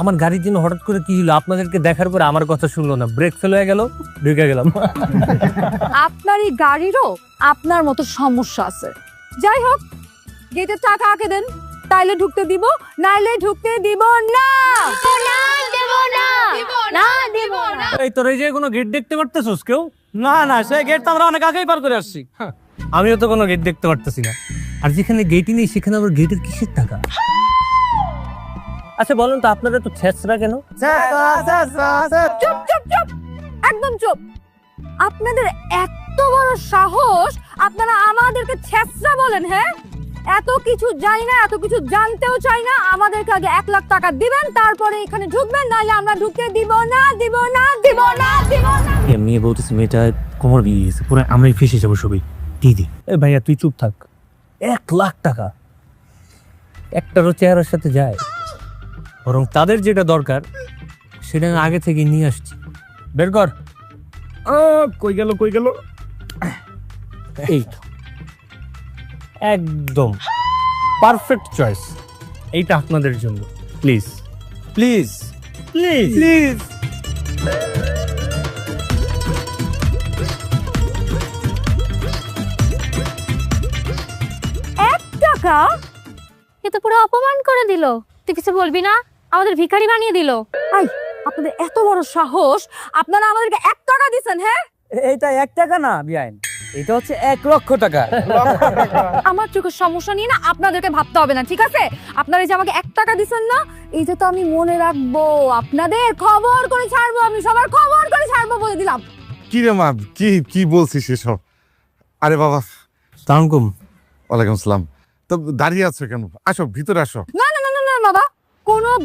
আমার গাড়ির জন্য হঠাৎ করে কি হলো? আপনাদেরকে দেখার পরে আমার কথা শুনলো না। ব্রেক ফেল হয়ে গেল ঢুকে গেলাম। আপনার এই গাড়িরও আপনার মতো সমস্যা আছে। যাই হোক গেটের টাকা আঁকে দেন তাইলে ঢুকতে দিব নাইলে ঢুকতে দিব না। এই তোর এই যে কোনো গেট দেখতে পারতেছোস কেউ? না না সেই গেট তো আমরা অনেক আগেই পার করে আসছি। আমিও তো কোনো গেট দেখতে পারতেছি না। আর যেখানে গেটই নেই সেখানে আবার গেটের কিসের টাকা? আচ্ছা বলুন তো আপনারা তো ছেঁচড়া কেন? চুপ চুপ চুপ। একদম চুপ। আপনাদের এত বড় সাহস আপনারা আমাদেরকে ছেঁচড়া বলেন হ্যাঁ? এত কিছু জানি না এত কিছু জানতেও চাই না। আমাদেরকে আগে এক লাখ টাকা দিবেন তারপরে এখানে ঢুকবেন নাহলে আমরা ঢুকতে দিব না দিব না দিব না দিব না। মেয়ে বলতেছে মেয়েটা কোমর বিয়ে গেছে। পুরো আমরাই ফেসে যাব সবই। দিদি এ ভাইয়া তুই চুপ থাক। এক লাখ টাকা। একটারও চেহারার সাথে যায়। বরং তাদের যেটা দরকার সেটা আমি আগে থেকে নিয়ে আসছি। বের কর। কই গেল কই গেল? এই তো। একদম। Perfect choice. এইটা আপনাদের জন্য। প্লিজ। প্লিজ। প্লিজ। প্লিজ। এক টাকা? এ তো পুরো অপমান করে দিল। তুই কিছু বলবি না? আমাদের ভিখারি বানিয়ে দিল। আই আপনাদের এত বড় সাহস। আপনারা আমাদেরকে এক টাকা দিছেন হ্যাঁ? এইটা এক টাকা না বিআইন। এটা হচ্ছে এক লক্ষ টাকা। আমার চোখের সমস্যা নিয়ে না আপনাদেরকে ভাবতে হবে না ঠিক আছে? আপনারা এই যে আমাকে এক টাকা দিচ্ছেন না এইটা তো আমি মনে রাখব। আপনাদের খবর করে ছাড়বো আমি সবার খবর করে ছাড়বো বলে দিলাম। কি রে মা কি কি বলছিস এসব? আরে বাবা। তাঙ্কুম ওয়ালাইকুম আসসালাম তো দাঁড়িয়ে আছো কেন? আসো ভিতরে আসো। না না না না না বাবা।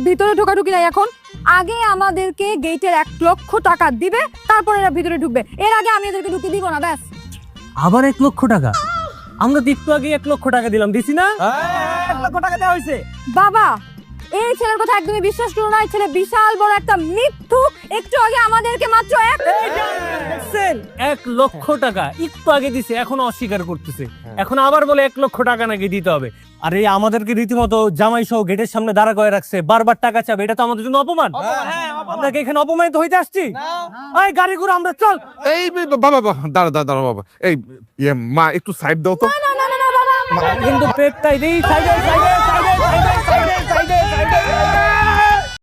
ভিতরে ঢোকাঢুকি নাই এখন। আগে আমাদেরকে গেটের এক লক্ষ টাকা দিবে তারপর এরা ভিতরে ঢুকবে। এর আগে আমি এদেরকে ঢুকে দিব না ব্যাস। আবার এক লক্ষ টাকা? আমরা একটু আগে এক লক্ষ টাকা দিলাম দিছি না? এক লক্ষ টাকা দেওয়া হয়েছে বাবা এই ছেলের কথা একদমই বিশ্বাস করো না এই ছেলে বিশাল বড় একটা মিথ্যুক। একটু আগে আমাদেরকে মাত্র এক? এক লক্ষ টাকা। একটু আগে দিছে এখন অস্বীকার করতেছে। এখন আবার বলে এক লক্ষ টাকা নাকি দিতে হবে। আর এই আমাদেরকে রীতিমতো জামাই সহ গেটের সামনে দাঁড়া করে রাখছে। বারবার টাকা চাবে এটা তো আমাদের জন্য অপমান। আমরা কি এখানে অপমানিত হইতে আসছি? এই গাড়ি ঘুরে আমরা চল। এই বাবা বাবা দাঁড়া দাঁড়া বাবা। এই ইয়ে মা একটু সাইড দাও তো। না না না না বাবা কিন্তু পেটটাই দেই সাইডে সাইডে সাইডে সাইডে